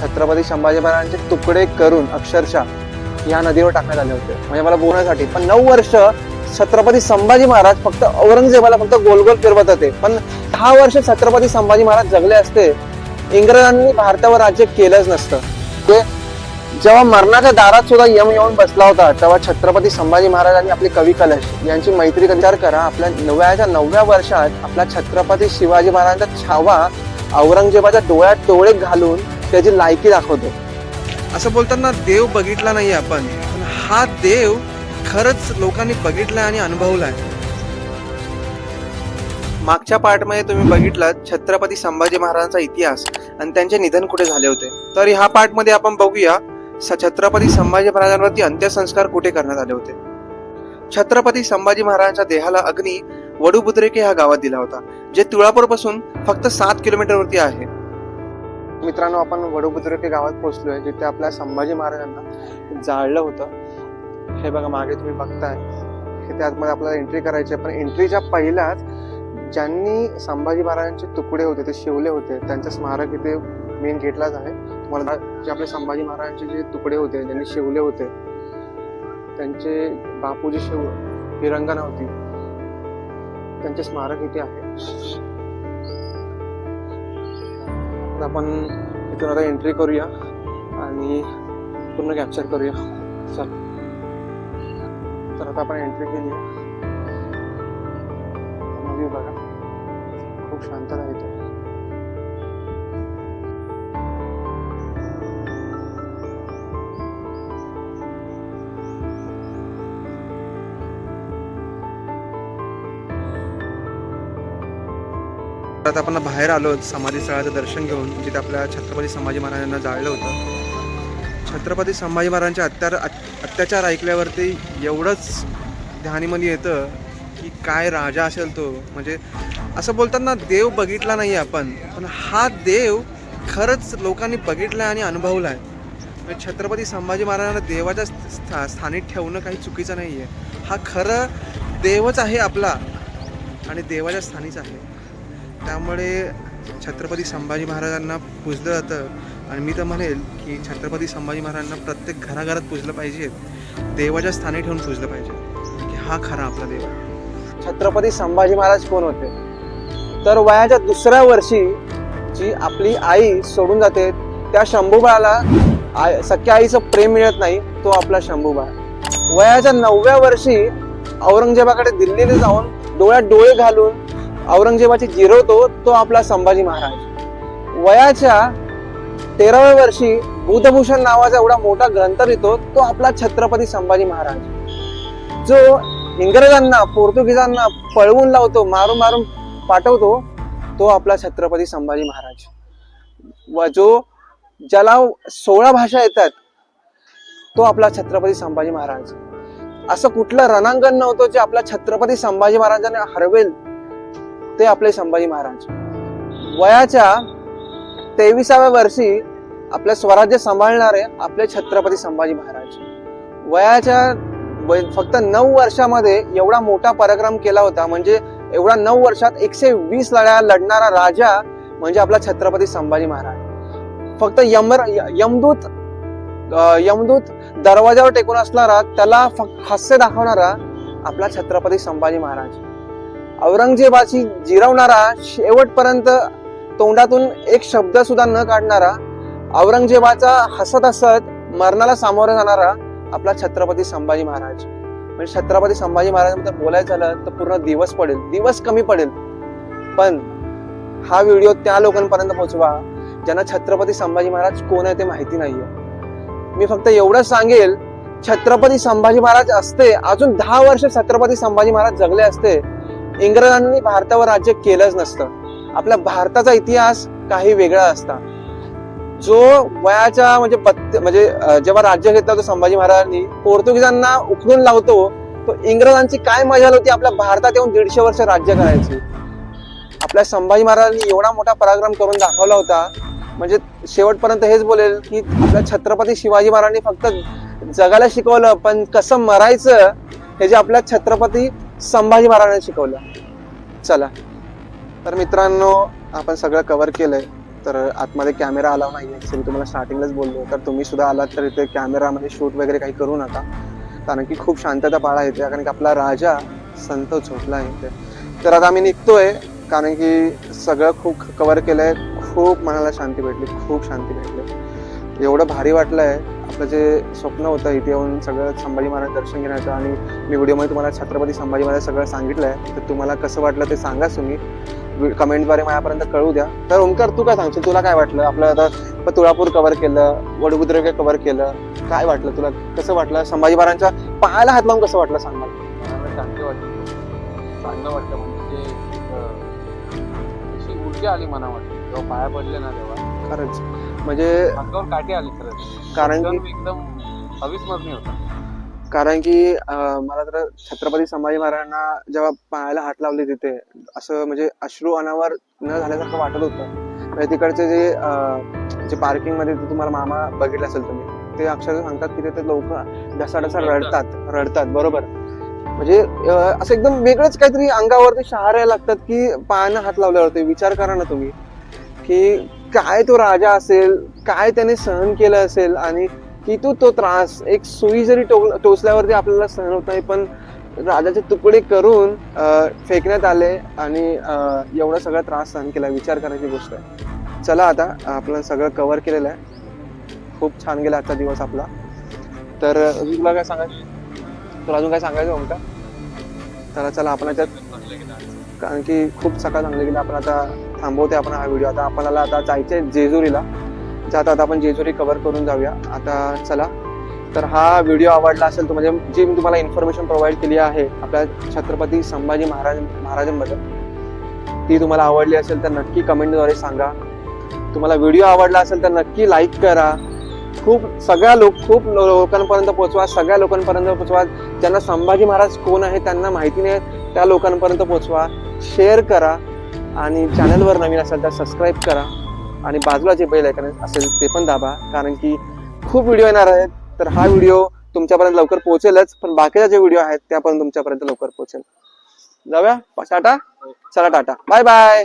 छत्रपती संभाजी महाराजांचे तुकडे करून अक्षरशः या नदीवर टाकण्यात आले होते. म्हणजे मला बोलण्यासाठी. पण नऊ वर्ष छत्रपती संभाजी महाराज फक्त औरंगजेबाला फक्त गोलगोल फिरवत होते. पण दहा वर्ष छत्रपती संभाजी महाराज जगले असते इंग्रजांनी भारतावर राज्य केलंच नसतं. ते जेव्हा मरणाच्या दारात सुद्धा यम येऊन बसला होता तेव्हा छत्रपती संभाजी महाराजांनी आपली कवी कलश यांची मैत्री विचार करा. आपल्या नव्याच्या नवव्या वर्षात आपला छत्रपती शिवाजी महाराजांचा छावा औरंगजेबाच्या डोळ्यात डोळे घालून त्याची लायकी दाखवतो. असं बोलताना देव बघितला नाही आपण. पण हा देव खरंच लोकांनी बघितलाय आणि अनुभवलाय. मागच्या पार्टमध्ये तुम्ही बघितलात छत्रपती संभाजी महाराजांचा इतिहास आणि त्यांचे निधन कुठे झाले होते. तर ह्या पार्टमध्ये आपण बघूया स- छत्रपती संभाजी महाराजांवरती अंत्यसंस्कार कुठे करण्यात आले होते. छत्रपती संभाजी महाराजांच्या देहाला अग्नी वडुबुद्रेके ह्या गावात दिला होता जे तुळापूरपासून फक्त सात किलोमीटरवरती आहे. मित्रांनो आपण वडोबुद्रेके गावात पोहोचलोय जिथे आपल्या संभाजी महाराजांना जाळलं होतं. हे बघा मागे तुम्ही बघताय. हे आतमध्ये आपल्याला एंट्री करायची आहे. पण एंट्रीच्या पहिल्याच ज्यांनी संभाजी महाराजांचे तुकडे होते ते शिवले होते त्यांचं स्मारक इथे मेन गेटलाच आहे. तुम्हाला जे आपले संभाजी महाराजांचे जे तुकडे होते ज्यांनी शिवले होते त्यांचे बापूजी शिव ही रंगना होती त्यांचे स्मारक इथे आहे. आपण इथून आता एंट्री करूया आणि पूर्ण कॅप्चर करूया. चल. तर आता आपण एंट्री केली. बघा. खूप शांतता आहे आता आपण बाहेर आलो समाधी स्थळाचं दर्शन घेऊन जिथे आपल्या छत्रपती संभाजी महाराजांना जाळलं होतं. छत्रपती संभाजी महाराजांच्या अत्यार अत्याचार ऐकल्यावरती एवढंच ध्यानीमध्ये येतं की काय राजा असेल तो. म्हणजे असं बोलताना देव बघितला नाही आपण पण हा देव खरंच लोकांनी बघितला आणि अनुभवला म्हणजे छत्रपती संभाजी महाराजांना देवाच्या स्था स्थानी ठेवणं काही चुकीचं नाही आहे हा खरं देवच आहे आपला आणि देवाच्या स्थानीच आहे. त्यामुळे छत्रपती संभाजी महाराजांना पूजलं जातं. आणि मी तर म्हणेल की छत्रपती संभाजी महाराजांना प्रत्येक घराघरात पूजलं पाहिजे. देवाच्या स्थानी ठेवून पुजलं पाहिजे. की हा खरा आपला देव आहे. छत्रपती संभाजी महाराज कोण होते? तर वयाच्या दुसऱ्या वर्षी जी आपली आई सोडून जाते त्या शंभूबाळाला आई सख्या आईचं प्रेम मिळत नाही तो आपला शंभूबाळ. वयाच्या नवव्या वर्षी औरंगजेबाकडे दिल्लीने जाऊन डोळ्यात डोळे घालून औरंगजेबाची जिरवतो तो आपला संभाजी महाराज. वयाच्या तेराव्या वर्षी बुधभूषण नावाचा एवढा मोठा ग्रंथ लिहितो तो आपला छत्रपती संभाजी महाराज. जो इंग्रजांना पोर्तुगीजांना पळवून लावतो मारून मारून पाठवतो तो आपला छत्रपती संभाजी महाराज. व जो ज्याला सोळा भाषा येतात तो आपला छत्रपती संभाजी महाराज. असं कुठलं रणांगण नव्हतं जे आपला छत्रपती संभाजी महाराजांना हरवेल ते आपले संभाजी महाराज. वयाच्या तेविसाव्या वर्षी आपलं स्वराज्य सांभाळणारे आपले छत्रपती संभाजी महाराज. वयाच्या फक्त नऊ वर्षामध्ये एवढा मोठा पराक्रम केला होता म्हणजे एवढा नऊ वर्षात एकशे वीस लढ्या लढणारा राजा म्हणजे आपला छत्रपती संभाजी महाराज. फक्त यमर यमदूत यमदूत दरवाजावर टेकून असणारा त्याला फक्त हास्य दाखवणारा आपला छत्रपती संभाजी महाराज. औरंगजेबाशी जिरवणारा शेवटपर्यंत तोंडातून एक शब्द सुद्धा न काढणारा औरंगजेबाचा हसत हसत मरणाला सामोरं जाणारा आपला छत्रपती संभाजी महाराज. म्हणजे छत्रपती संभाजी महाराजांबद्दल बोलायचं झालं तर पूर्ण दिवस पडेल. दिवस कमी पडेल. पण हा व्हिडिओ त्या लोकांपर्यंत पोहोचवा ज्यांना छत्रपती संभाजी महाराज कोण आहे ते माहिती नाहीये. मी फक्त एवढं सांगेल छत्रपती संभाजी महाराज असते अजून दहा वर्ष छत्रपती संभाजी महाराज जगले असते इंग्रजांनी भारतावर राज्य केलंच नसतं. आपल्या भारताचा इतिहास काही वेगळा असता. जो वयाच्या म्हणजे बत्त- म्हणजे जेव्हा राज्य घेतला होतं संभाजी महाराजांनी पोर्तुगीजांना उखडून लावतो तो इंग्रजांची काय मजा होती? आपल्या भारतात येऊन दीडशे वर्ष राज्य करायची. आपल्या संभाजी महाराजांनी एवढा मोठा पराक्रम करून दाखवला होता. म्हणजे शेवटपर्यंत हेच बोलेल की आपल्या छत्रपती शिवाजी महाराजांनी फक्त जगाला शिकवलं पण कसं मरायचं हे जे आपल्या छत्रपती संभाजी महाराजांनी शिकवलं. चला. तर मित्रांनो आपण सगळं कव्हर केलंय. तर आतमध्ये कॅमेरा आला नाही आहे मी तुम्हाला स्टार्टिंगलाच बोललो तर तुम्ही सुद्धा आलात तर इथे कॅमेरामध्ये शूट वगैरे काही करू नका. कारण की खूप शांतता पाळा येते. कारण की आपला राजा संत झोपला आहे इथे. तर आता आम्ही निघतोय. कारण की सगळं खूप कव्हर केलंय. खूप मनाला शांती भेटली. खूप शांती भेटली. एवढं भारी वाटलंय. आपलं जे स्वप्न होतं इथे येऊन सगळं संभाजी महाराज दर्शन घेण्याचं आणि मी व्हिडिओमध्ये तुम्हाला छत्रपती संभाजी महाराज सगळं सांगितलंय तर तुम्हाला कसं वाटलं ते सांगा तुम्ही कमेंटद्वारे माझ्यापर्यंत कळू द्या. तर ओमकार तू काय सांगशील? तुला काय वाटलं? आपलं आता तुळापूर कव्हर केलं वडबुद्रव्य कव्हर केलं. काय वाटलं तुला? कसं वाटलं? संभाजी महाराजांच्या पायाला हात लावून कसं वाटलं सांग शांती वाटली. चांगलं वाटलं. म्हणजे ऊर्जा आली मनामध्ये. जेव्हा पाया पडले ना तेव्हा. खरंच. म्हणजे अंगावर आली कारण की एकदम एकदम अविस्मरणीय होता. कारण की अं, मला तर छत्रपती संभाजी महाराजांना जेव्हा पायाला हात लावले तिथे असं म्हणजे अश्रू अनावर न झाल्यासारखं वाटत होतं. म्हणजे तिकडचे जे अं, जे पार्किंगमध्ये ते तुम्हाला मामा बघितलं असेल तुम्ही ते अक्षरशः सांगतात की ते लोक ढसाढसा रडतात रडतात बरोबर. म्हणजे अं, असं एकदम वेगळंच काहीतरी अंगावरती शहारे लागतात की पायानं हात लावल्यावरती. विचार करा ना तुम्ही की काय तो राजा असेल काय त्याने सहन केलं असेल आणि किती तो त्रास एक सुई जरी टो टोचल्यावरती आपल्याला सहन होत नाही पण राजाचे तुकडे करून फेकण्यात आले आणि एवढा सगळा त्रास सहन केला. विचार करायची गोष्ट आहे. चला आता आपलं सगळं कवर केलेलं आहे. खूप छान गेला आजचा दिवस आपला. तर अजून तुला काय सांगायचं? तुला अजून काय सांगायचं ओमका तर चला आपण याच्यात कारण की खूप सकाळ चांगली गेली आपण आता थांबवते आपण हा व्हिडिओ आता आपल्याला आता जायचंय जेजुरीला. जाता आता आपण जेजुरी कव्हर करून जाऊया. आता चला. तर हा व्हिडिओ आवडला असेल तर म्हणजे जी मी तुम्हाला इन्फॉर्मेशन प्रोव्हाइड केली आहे आपल्या छत्रपती संभाजी महाराज महाराजांबद्दल ती तुम्हाला आवडली असेल तर नक्की कमेंटद्वारे सांगा. तुम्हाला व्हिडिओ आवडला असेल तर नक्की लाईक करा. खूप सगळ्या लोक खूप लो- लोकांपर्यंत पोहोचवा. सगळ्या लोकांपर्यंत पोहोचवा. ज्यांना संभाजी महाराज कोण आहे त्यांना माहिती नाही. त्या लोकांपर्यंत पोहोचवा. शेअर करा. आणि चॅनलवर नवीन असेल तर सबस्क्राईब करा. आणि बाजूला जे बेल आयकन असेल ते पण दाबा कारण की खूप व्हिडिओ येणार आहेत. तर हा व्हिडिओ तुमच्यापर्यंत लवकर पोहोचेलच पण बाकीचे जे व्हिडिओ आहेत त्या पण तुमच्यापर्यंत लवकर पोहोचेल. जाऊया. टाटा. चला टाटा. Bye bye